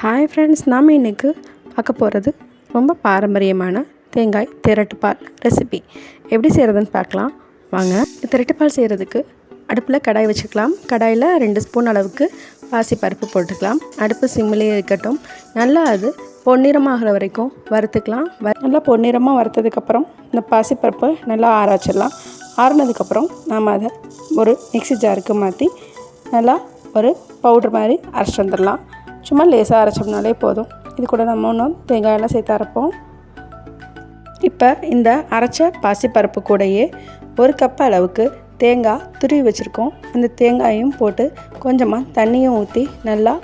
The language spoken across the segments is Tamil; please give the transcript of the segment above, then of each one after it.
ஹாய் ஃப்ரெண்ட்ஸ் நாம் இன்றைக்கு பார்க்க போகிறது ரொம்ப பாரம்பரியமான தேங்காய் திரட்டுப்பால் ரெசிபி எப்படி செய்கிறதுன்னு பார்க்கலாம். வாங்க திரட்டுப்பால் செய்கிறதுக்கு அடுப்பில் கடாய் வச்சுக்கலாம். கடாயில் ரெண்டு ஸ்பூன் அளவுக்கு பாசி பருப்பு போட்டுக்கலாம். அடுப்பு சிம்மிலே இருக்கட்டும். நல்லா அது பொன்னிறமாகிற வரைக்கும் வறுத்துக்கலாம். வ நல்லா பொன்னிறமாக வறுத்ததுக்கப்புறம் இந்த பாசிப்பருப்பை நல்லா ஆராய்ச்சிடலாம் ஆறுனதுக்கப்புறம் நாம் அதை ஒரு மிக்சி ஜாருக்கு மாற்றி நல்லா ஒரு பவுட்ரு மாதிரி அரைச்சி வந்துடலாம். சும்மா லேசாக அரைச்சோம்னாலே போதும். இது கூட நம்ம ஒன்றும் தேங்காயெல்லாம் சேர்த்து அரைப்போம். இப்போ இந்த அரைச்ச பாசிப்பருப்பு கூடையே ஒரு கப் அளவுக்கு தேங்காய் துருவி வச்சுருக்கோம். அந்த தேங்காயும் போட்டு கொஞ்சமாக தண்ணியும் ஊற்றி நல்லா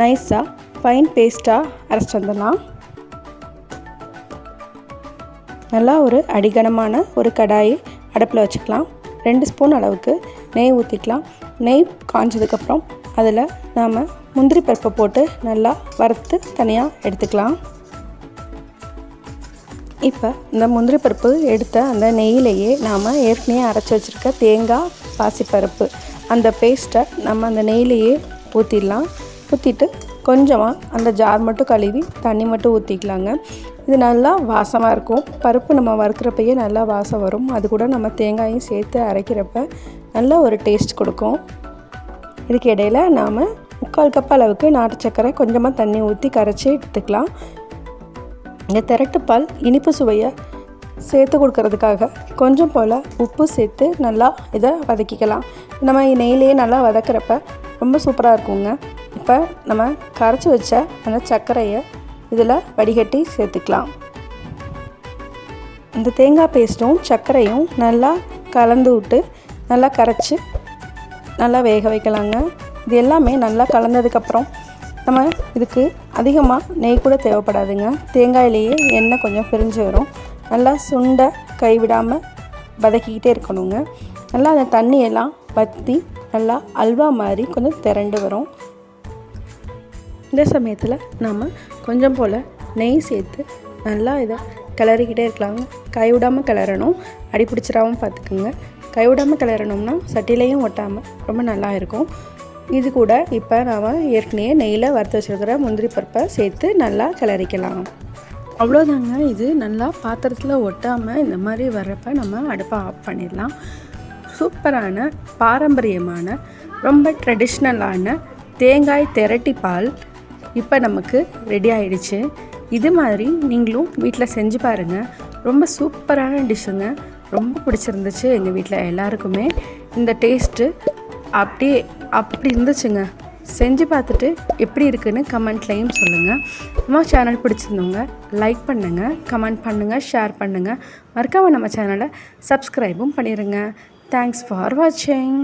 நைஸாக ஃபைன் பேஸ்ட்டாக அரைச்சி வந்துடலாம். நல்லா ஒரு அடிகனமான ஒரு கடாயை அடுப்பில் வச்சுக்கலாம். ரெண்டு ஸ்பூன் அளவுக்கு நெய் ஊற்றிக்கலாம் நெய் காஞ்சதுக்கப்புறம் அதில் நாம் முந்திரி பருப்பை போட்டு நல்லா வறுத்து தனியாக எடுத்துக்கலாம். இப்போ இந்த முந்திரி பருப்பு எடுத்த அந்த நெய்யிலேயே நாம் ஏற்கனவே அரைச்சி வச்சுருக்க தேங்காய் பாசிப்பருப்பு அந்த பேஸ்ட்டை நம்ம அந்த நெய்யிலேயே ஊற்றிடலாம் ஊற்றிட்டு கொஞ்சமாக அந்த ஜார் மட்டும் கழுவி தண்ணி மட்டும் ஊற்றிக்கலாங்க இது நல்லா வாசமாக இருக்கும். பருப்பு நம்ம வறுக்கிறப்பையே நல்லா வாசம் வரும். அது கூட நம்ம தேங்காயும் சேர்த்து அரைக்கிறப்ப நல்ல ஒரு டேஸ்ட் கொடுக்கும். இதுக்கு இடையில் நாம் முக்கால் கப் அளவுக்கு நாட்டு சர்க்கரை கொஞ்சமாக தண்ணி ஊற்றி கரைச்சி எடுத்துக்கலாம். இந்த திரட்டுப்பால் இனிப்பு சுவையை சேர்த்து கொடுக்கறதுக்காக கொஞ்சம் போல் உப்பு சேர்த்து நல்லா இதை வதக்கிக்கலாம். நம்ம நெய்லேயே நல்லா வதக்கிறப்ப ரொம்ப சூப்பராக இருக்குங்க. இப்போ நம்ம கரைச்சி வச்ச அந்த சர்க்கரையை இதில் வடிகட்டி சேர்த்துக்கலாம். இந்த தேங்காய் பேஸ்ட்டும் சர்க்கரையும் நல்லா கலந்து விட்டு நல்லா கரைச்சி நல்லா வேக வைக்கலாங்க. இது எல்லாமே நல்லா கலந்ததுக்கப்புறம் நம்ம இதுக்கு அதிகமாக நெய் கூட தேவைப்படாதுங்க. தேங்காயிலேயே எண்ணெய் கொஞ்சம் பிரிஞ்சு வரும். நல்லா சுண்டை கைவிடாமல் வதக்கிக்கிட்டே இருக்கணுங்க. நல்லா அந்த தண்ணியெல்லாம் வற்றி நல்லா அல்வா மாதிரி கொஞ்சம் திரண்டு வரும். இந்த சமயத்தில் நாம் கொஞ்சம் போல் நெய் சேர்த்து நல்லா இதை கிளறிக்கிட்டே இருக்கலாங்க கைவிடாமல் கிளறணும். அடி பிடிச்சிடாமல் பார்த்துக்குங்க. கைவிடாமல் கிளறணும்னா சட்டிலையும் ஒட்டாமல் ரொம்ப நல்லா இருக்கும். இது கூட இப்போ நாம் ஏற்கனவே நெய்யில் வறுத்து வச்சுருக்கிற முந்திரி பருப்பை சேர்த்து நல்லா கிளறிக்கலாம். அவ்வளோதாங்க இது நல்லா பாத்திரத்தில் ஒட்டாமல் இந்த மாதிரி வர்றப்ப நம்ம அடுப்பை ஆஃப் பண்ணிடலாம். சூப்பரான பாரம்பரியமான ரொம்ப ட்ரெடிஷ்னலான தேங்காய் திரட்டி பால் இப்போ நமக்கு ரெடி ஆயிடுச்சு. இது மாதிரி நீங்களும் வீட்டில் செஞ்சு பாருங்கள் ரொம்ப சூப்பரான டிஷ்ஷுங்க. ரொம்ப பிடிச்சிருந்துச்சு எங்கள் வீட்டில் எல்லாருக்குமே. இந்த டேஸ்ட்டு அப்படியே அப்படி இருந்துச்சுங்க. செஞ்சு பார்த்துட்டு எப்படி இருக்குன்னு கமெண்ட்லேயும் சொல்லுங்கள் நம்ம சேனல் பிடிச்சிருந்தவங்க லைக் பண்ணுங்கள் கமெண்ட் பண்ணுங்கள் ஷேர் பண்ணுங்கள் மறக்காமல் நம்ம சேனலை சப்ஸ்கிரைபும் பண்ணிடுங்க தேங்க்ஸ் ஃபார் வாட்சிங்